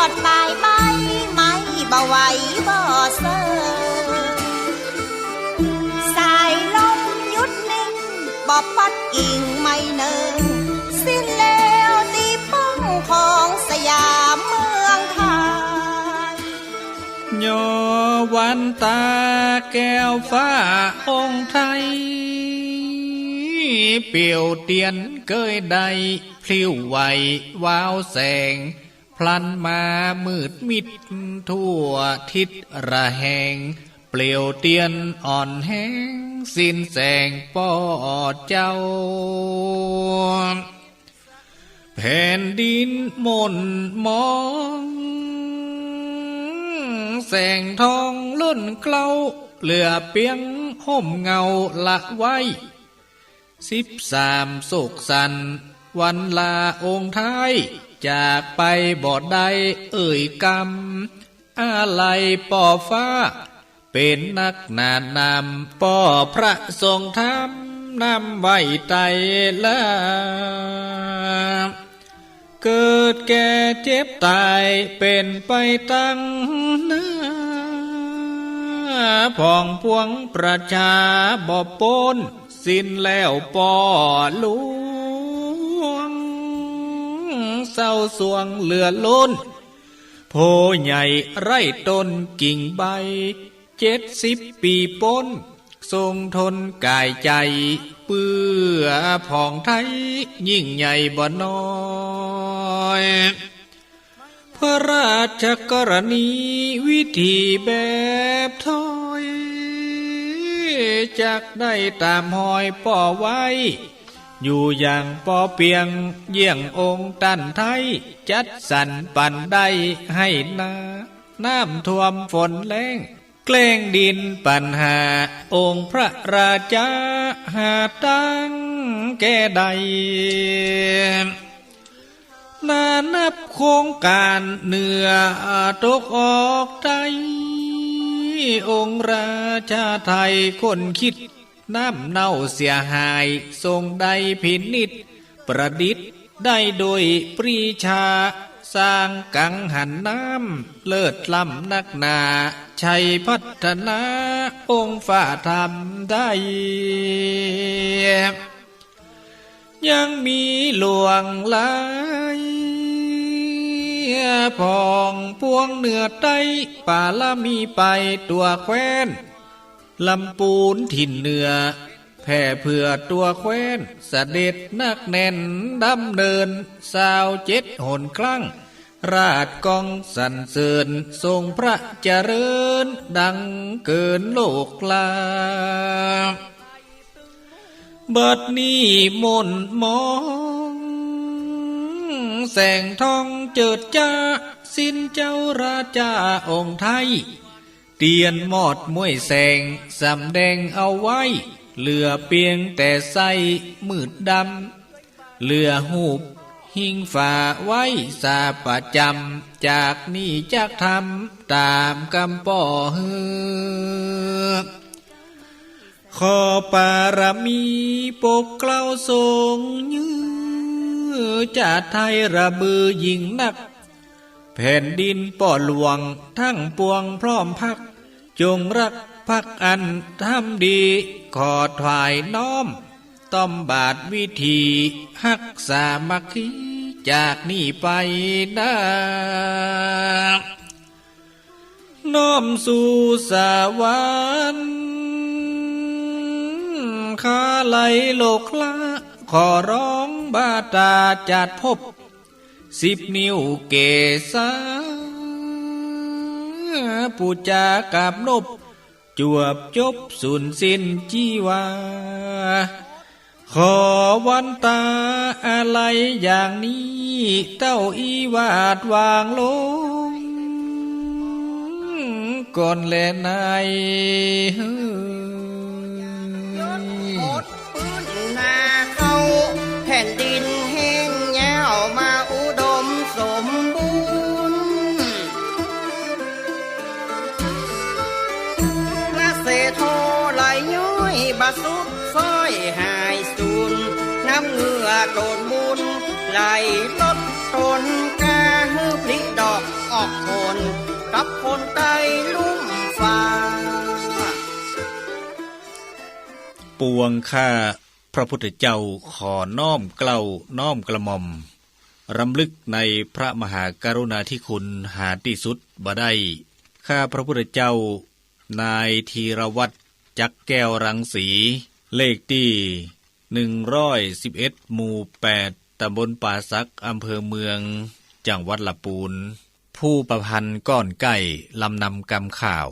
อดปลายไม้ไม่บ่ไหวบ่เซอสายลมหยุดนิ่งบ่ปัดกิ่งไม่เนินสิ้นแล้วตีป้องของสยามเมืองไทยโยวันตาแก้วฟ้าองค์ไทย เปี่ยวเตียนเกยใดพลิ้วไหววาวแสง พลันมามืดมิดทั่วทิศระแหง เปลี่ยวเตียนอ่อนแห้ง สิ้นแสงปอดเจ้า แผ่นดินมนมองแสงทองล้นเกลาเหลือเปียงห่มเงาละไว้สิบสามโศกสัน วันลาองค์ไทยจากไปบอดใดเอ่ยกรรมอะไรป่อฟ้า เป็นนักนานนำป่อพระทรงธรรมนำไว้ไตละเกิดแก่เจ็บตายเป็นไปตั้งน้าพองพวงประชาบอบปนสิ้นแล้วป่อลวง เศร้าสวงเหลือล้นโพใหญ่ไร่ต้นกิ่งใบ เจ็ดสิบปีป้น ทรงทนกายใจ เปื้อผ่องไทย ยิ่งใหญ่บ่น้อย พระราชกรณีวิธีแบบถอย จากได้ตามหอยป่อไว้ อยู่อย่างปอเปียงเยี่ยงองค์ตันไทย จัดสรรปันได้ให้นา น้ำท่วมฝนแรงแกล้งดินปัญหา องค์พระราชาหาตั้งแก่ใด นานับโครงการเหนือตกออกใจองค์ราชาไทยคนคิด น้ำเน่าเสียหายทรงใดพินิษประดิษฐ์ได้โดยปรีชา สร้างกังหันน้ำ เลิศล้ำนักนา ชัยพัฒนาองค์ฝ่าทำได้ ยังมีหลวงหลายพองพวงเหนือใต้ป่าละมีไปตัวแคว้น ลำปูนถิ่นเหนือ แผ่เพื่อตัวแคว้นเสด็จนักแน่นดำเนิน สาวเจ็ดหนครั้งราชกองสรรเสริญทรงพระเจริญ ดังเกินโลกลาบัดนี้มนมอง แสงทองเจิดจ้า สิ้นเจ้าราชาองค์ไทย เตียนมอดมวยแสงสำแดงเอาไว้ เหลือเพียงแต่ใสมืดดำ เหลือหูบหิงฝ่าไว้สาประจำ จากนี้จากทำตามกำป่อเฮือขอปารมีปกเกล้าทรงยือจาไทยระบือยิ่งนัก แผ่นดินป่อหลวงทั้งปวงพร้อมพัก จงรักพักอันทำดีขอถวายน้อม ต้อมบาทวิธีหักสามัคคีจากนี้ไปนะน้อมสู่สวรรค์ข้าไหลโลกละขอร้องบาตาจัดพบ สิบนิ้วเกษา ผู้จากับนบจวบจบสุนสิ้นชีวา ขอวันตาอะไรอย่างนี้ เต้าอีวาดวางลง ก่อนแลนาย สุดซอยหายสูญน้ำเงือโดนบุญไหลลดตนกาฮือพลิดอกออกคนกับคนใต้ลุ่มฟ้า ปวงข้าพระพุทธเจ้าขอน้อมเกล้าน้อมกระหม่อมรำลึกในพระมหาการุณาธิคุณหาที่สุดบ่ได้ ข้าพระพุทธเจ้า นายธีรวัตร จักแก้วรังสี เลขที่หนึ่งร้อยสิบเอ็ดหมู่แปดตำบลป่าซักอำเภอเมือง จังหวัดละปูน ผู้ประพันธ์ก้อนไก่ลำนำกำข่าว